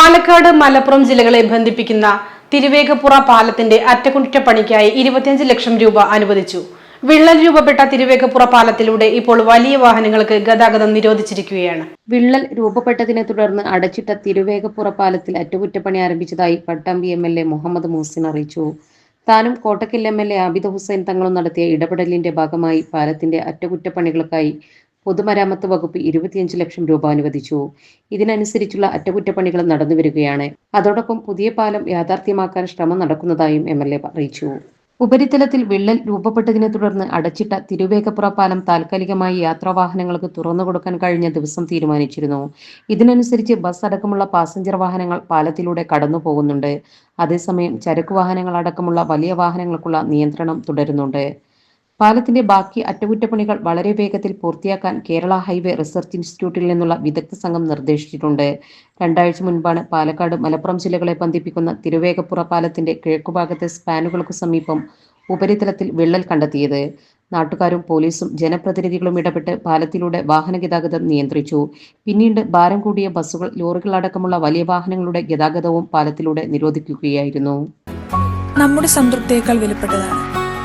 പാലക്കാട് മലപ്പുറം ജില്ലകളെ ബന്ധിപ്പിക്കുന്ന തിരുവേഗപ്പുറ പാലത്തിന്റെ അറ്റകുറ്റപ്പണിക്കായി ഇരുപത്തിയഞ്ച് ലക്ഷം രൂപ അനുവദിച്ചു. വിള്ളൽ രൂപപ്പെട്ട തിരുവേഗപ്പുറ പാലത്തിലൂടെ ഇപ്പോൾ വലിയ വാഹനങ്ങൾക്ക് ഗതാഗതം നിരോധിച്ചിരിക്കുകയാണ്. വിള്ളൽ രൂപപ്പെട്ടതിനെ തുടർന്ന് അടച്ചിട്ട തിരുവേഗപ്പുറ പാലത്തിൽ അറ്റകുറ്റപ്പണി ആരംഭിച്ചതായി Pattambi M L A Muhammad Muhsin അറിയിച്ചു. താനും Kottakkal M L A Abid Hussain തങ്ങളും നടത്തിയ ഇടപെടലിന്റെ ഭാഗമായി പാലത്തിന്റെ അറ്റകുറ്റപ്പണികൾക്കായി പൊതുമരാമത്ത് വകുപ്പ് ഇരുപത്തിയഞ്ച് ലക്ഷം രൂപ അനുവദിച്ചു. ഇതിനനുസരിച്ചുള്ള അറ്റകുറ്റപ്പണികൾ നടന്നുവരികയാണ് അതോടൊപ്പം പുതിയ പാലം യാഥാർത്ഥ്യമാക്കാൻ ശ്രമം നടക്കുന്നതായും എം എൽ എ അറിയിച്ചു. ഉപരിതലത്തിൽ വിള്ളൽ രൂപപ്പെട്ടതിനെ തുടർന്ന് അടച്ചിട്ട തിരുവേഗപ്പുറ പാലം താൽക്കാലികമായി യാത്രാവാഹനങ്ങൾക്ക് തുറന്നു കൊടുക്കാൻ കഴിഞ്ഞ ദിവസം തീരുമാനിച്ചിരുന്നു. ഇതിനനുസരിച്ച് ബസ് അടക്കമുള്ള പാസഞ്ചർ വാഹനങ്ങൾ പാലത്തിലൂടെ കടന്നു പോകുന്നുണ്ട്. അതേസമയം ചരക്ക് വാഹനങ്ങൾ അടക്കമുള്ള വലിയ വാഹനങ്ങൾക്കുള്ള നിയന്ത്രണം തുടരുന്നുണ്ട്. പാലത്തിന്റെ ബാക്കി അറ്റകുറ്റപ്പണികൾ വളരെ വേഗത്തിൽ പൂർത്തിയാക്കാൻ കേരള ഹൈവേ റിസർച്ച് ഇൻസ്റ്റിറ്റ്യൂട്ടിൽ നിന്നുള്ള വിദഗ്ധ സംഘം നിർദ്ദേശിച്ചിട്ടുണ്ട്. രണ്ടാഴ്ച മുൻപാണ് പാലക്കാട് മലപ്പുറം ജില്ലകളെ ബന്ധിപ്പിക്കുന്ന തിരുവേഗപ്പുറ പാലത്തിന്റെ കിഴക്കുഭാഗത്തെ സ്പാനുകൾക്ക് സമീപം ഉപരിതലത്തിൽ വിള്ളൽ കണ്ടെത്തിയത്. നാട്ടുകാരും പോലീസും ജനപ്രതിനിധികളും ഇടപെട്ട് പാലത്തിലൂടെ വാഹന ഗതാഗതം നിയന്ത്രിച്ചു. പിന്നീട് ഭാരം കൂടിയ ബസ്സുകൾ ലോറികൾ അടക്കമുള്ള വലിയ വാഹനങ്ങളുടെ ഗതാഗതവും പാലത്തിലൂടെ നിരോധിക്കുകയായിരുന്നു. നമ്മുടെ സംതൃപ്തിയേക്കാൾ വിലപ്പെട്ടതാണ്.